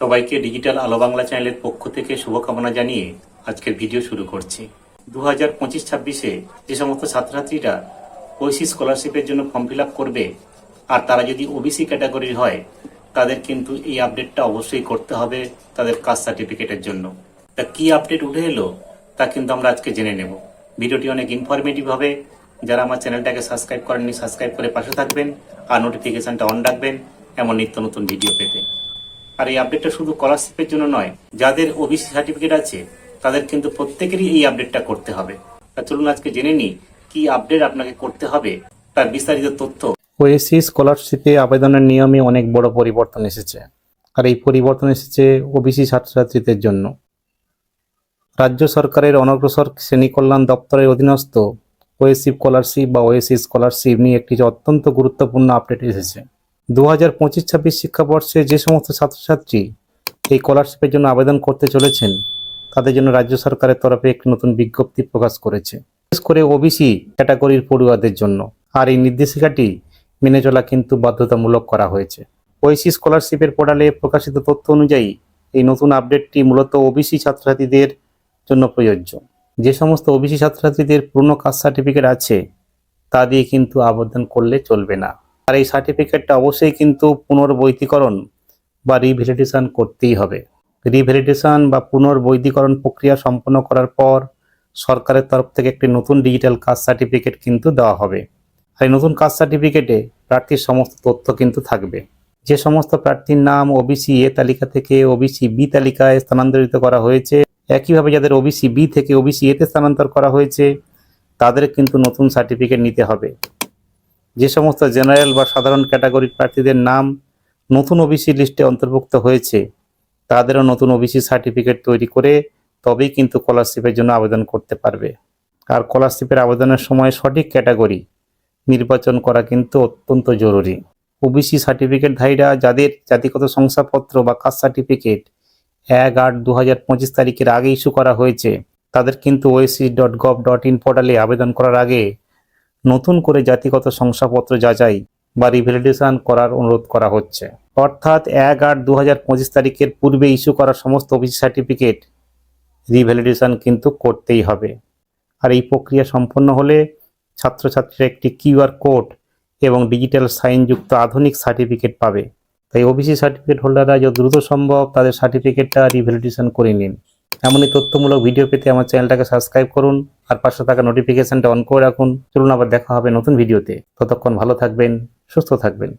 সবাইকে ডিজিটাল আলো বাংলা চ্যানেলের পক্ষ থেকে শুভকামনা জানিয়ে আজকের ভিডিও শুরু করছি। দু হাজার পঁচিশ ছাব্বিশে যে সমস্ত ছাত্রছাত্রীরা ওইসি স্কলারশিপের জন্য ফর্ম ফিল করবে, আর তারা যদি ওবিসি ক্যাটাগরির হয়, তাদের কিন্তু এই আপডেটটা অবশ্যই করতে হবে তাদের কাস্ট সার্টিফিকেটের জন্য। তা কি আপডেট উঠে এলো, তা কিন্তু আমরা আজকে জেনে নেব। ভিডিওটি অনেক ইনফরমেটিভ হবে। যারা আমার চ্যানেলটাকে সাবস্ক্রাইব করেননি, সাবস্ক্রাইব করে পাশে থাকবেন, আর নোটিফিকেশনটা অন রাখবেন। এমন নিত্য নতুন ভিডিও পেতে। আর এই আপডেটটা শুধু স্কলারশিপের জন্য নয়, যাদের ওবিসি সার্টিফিকেট আছে, তাদের কিন্তু প্রত্যেকেরই এই আপডেটটা করতে হবে। তা চলুন আজকে জেনে নিই, কি আপডেট আপনাকে করতে হবে, তার বিস্তারিত তথ্য। ওএসসি স্কলারশিপে আবেদনের নিয়মে অনেক বড় পরিবর্তন এসেছে, আর এই পরিবর্তন এসেছে ওবিসি ছাত্রছাত্রীদের জন্য। রাজ্য সরকারের অনগ্রসর শ্রেণি কল্যাণ দপ্তরের অধীনস্থ ওএসসি স্কলারশিপ বা ওএসসি স্কলারশিপ নিয়ে একটি অত্যন্ত গুরুত্বপূর্ণ আপডেট এসেছে। দু হাজার পঁচিশ ছাব্বিশ শিক্ষাবর্ষে যে সমস্ত ছাত্রছাত্রী এই স্কলারশিপের জন্য আবেদন করতে চলেছেন, তাদের জন্য রাজ্য সরকারের তরফে একটি নতুন বিজ্ঞপ্তি প্রকাশ করেছে। বিশেষ করে ওবিসি ক্যাটাগরির পড়ুয়াদের জন্য। আর এই নির্দেশিকাটি মেনে চলা কিন্তু বাধ্যতামূলক করা হয়েছে। ওইসি স্কলারশিপের পোর্টালে প্রকাশিত তথ্য অনুযায়ী এই নতুন আপডেটটি মূলত ওবিসি ছাত্রছাত্রীদের জন্য প্রযোজ্য। যে সমস্ত ওবিসি ছাত্রছাত্রীদের পুরনো কাস্ট সার্টিফিকেট আছে, তা দিয়ে কিন্তু আবেদন করলে চলবে না। আর এই সার্টিফিকেটটা অবশ্যই কিন্তু পুনর্বৈধীকরণ বা রিভ্যালিডেশন করতেই হবে। রিভ্যালিডেশন বা পুনর্বৈধীকরণ প্রক্রিয়া সম্পন্ন করার পর সরকারের তরফ থেকে একটি নতুন ডিজিটাল কাস্ট সার্টিফিকেট কিন্তু দেওয়া হবে। আর এই নতুন কাস্ট সার্টিফিকেটে প্রার্থীর সমস্ত তথ্য কিন্তু থাকবে। যে সমস্ত প্রার্থীর নাম ওবিসি এ তালিকা থেকে ওবিসি বি তালিকায় স্থানান্তরিত করা হয়েছে, একইভাবে যাদের ওবিসি বি থেকে ওবিসি এতে স্থানান্তর করা হয়েছে, তাদের কিন্তু নতুন সার্টিফিকেট নিতে হবে। যে সমস্ত জেনারেল বা সাধারণ ক্যাটাগরির প্রার্থীদের নাম নতুন ওবিসি লিস্টে অন্তর্ভুক্ত হয়েছে, তাদেরও নতুন ওবিসি সার্টিফিকেট তৈরি করে তবেই কিন্তু স্কলারশিপের জন্য আবেদন করতে পারবে। আর স্কলারশিপের আবেদনের সময় সঠিক ক্যাটাগরি নির্বাচন করা কিন্তু অত্যন্ত জরুরি। ওবিসি সার্টিফিকেটধারীরা যাদের জাতিগত শংসাপত্র বা কাস্ট সার্টিফিকেট এক আট দু হাজার পঁচিশ তারিখের আগে ইস্যু করা হয়েছে, তাদের কিন্তু oasis dot gov dot in পোর্টালে আবেদন করার আগে নতুন করে জাতিগত শংসাপত্র যাচাই বা রিভ্যালিডেশন করার অনুরোধ করা হচ্ছে। অর্থাৎ এক আট দু হাজার পঁচিশ তারিখের পূর্বে ইস্যু করা সমস্ত ওবিসি সার্টিফিকেট রিভ্যালিডেশন কিন্তু করতেই হবে। আর এই প্রক্রিয়া সম্পন্ন হলে ছাত্রছাত্রীরা একটি কিউআর কোড এবং ডিজিটাল সাইনযুক্ত আধুনিক সার্টিফিকেট পাবে। তাই ওবিসি সার্টিফিকেট হোল্ডাররা যত দ্রুত সম্ভব তাদের সার্টিফিকেটটা রিভ্যালিডেশন করে নিন। এমনই তথ্যমূলক ভিডিও পেতে আমার চ্যানেলটাকে সাবস্ক্রাইব করুন আর পাশে থাকা নোটিফিকেশনটা অন করে রাখুন। চলুন আবার দেখা হবে নতুন ভিডিওতে ততক্ষণ ভালো থাকবেন, সুস্থ থাকবেন।